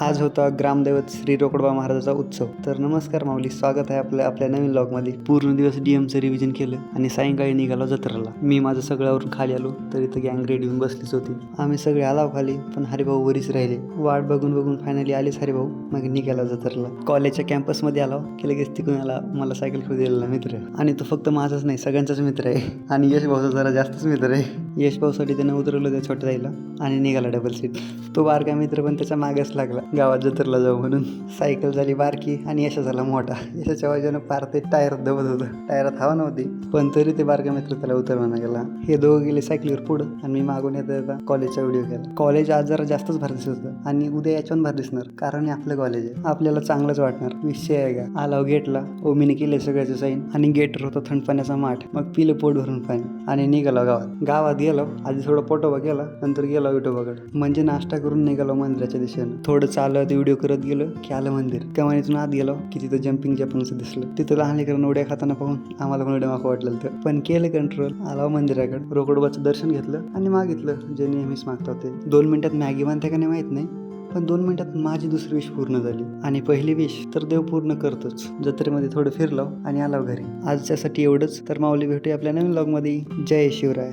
आज होता ग्रामदैवत श्री रोकडबा महाराजाचा उत्सव. तर नमस्कार माऊली स्वागत आहे आपल्या आपल्या नवीन लॉगमध्ये पूर्ण दिवस डीएमचं रिव्हिजन केलं आणि सायंकाळी निघालो जत्रेला. मी माझं सगळ्यावरून खाली आलो तर इथं गँग रेडी येऊन बसलीच होती. आम्ही सगळे आलाव खाली पण हरिभाऊ वरीच राहिले. वाट बघून बघून फायनली आलेच हरिभाऊ. मग निघाला जत्रेला. कॉलेजच्या कॅम्पसमध्ये आलो की लगेच तिकडून आला मला सायकल खेळू दिलेला मित्र. आणि तो फक्त माझाच नाही सगळ्यांचाच मित्र आहे. आणि यश भाऊचा जरा जास्तच मित्र आहे. यश भाऊसाठी त्यानं उतरवलं त्या छोट्या जाईला आणि निघाला डबल सीट तो बारका मित्र पण त्याच्या मागेच लागला. गावात जत्रेला जाऊ म्हणून सायकल झाली बारकी आणि यशा झाला मोठा. यशाच्या वजन पार ते टायर दबत होतं. टायरात हवा नव्हती पण तरी ते बारका मित्र त्याला उतरवाना गेला. हे दोघं गेले सायकलीवर पुढं आणि मी मागून येता येता कॉलेजचा व्हिडिओ केला कॉलेज आज जरा जास्तच भारी दिसत होतं आणि उद्या याच्यावर भारी दिसणार कारण हे आपलं कॉलेज आहे. आपल्याला चांगलंच वाटणार. विषय आहे का? आलाव गेटला. ओमीने केले सगळ्याचं साईन आणि गेटवर होता थंड पाण्याचा माठ. मग पिलं पोट भरून पाणी आणि निघालो गावात. गावात गेलो आधी थोडं पोटोबा केला नंतर गेलो विठोबाकडे म्हणजे नाश्ता करून निघालो मंदिराच्या दिशेनं. थोडं चालत व्हिडिओ करत गेलो की आलं मंदिर. कमानीतून आत गेलो की तिथं जम्पिंग जम्पिंगचं दिसलं. तिथं लहान लेकरांना उड्या खाताना पाहून आम्हाला पण उड्या वाटलं तर पण केलं कंट्रोल आलो मंदिराकडे. रोकडोबाचं दर्शन घेतलं आणि मागितलं जे नेहमीच मागतात ते. दोन मिनिटात मॅगी बनते का नाही माहीत नाही पण दोन मिनिटात माझी दुसरी विश पूर्ण झाली. आणि पहिली विश तर देव पूर्ण करतोच. जत्रेमध्ये थोडं फिरलो आणि आलो घरी. आजच्यासाठी एवढंच. तर माऊली भेटूया आपल्या नवीन लॉगमध्ये जय शिवराय.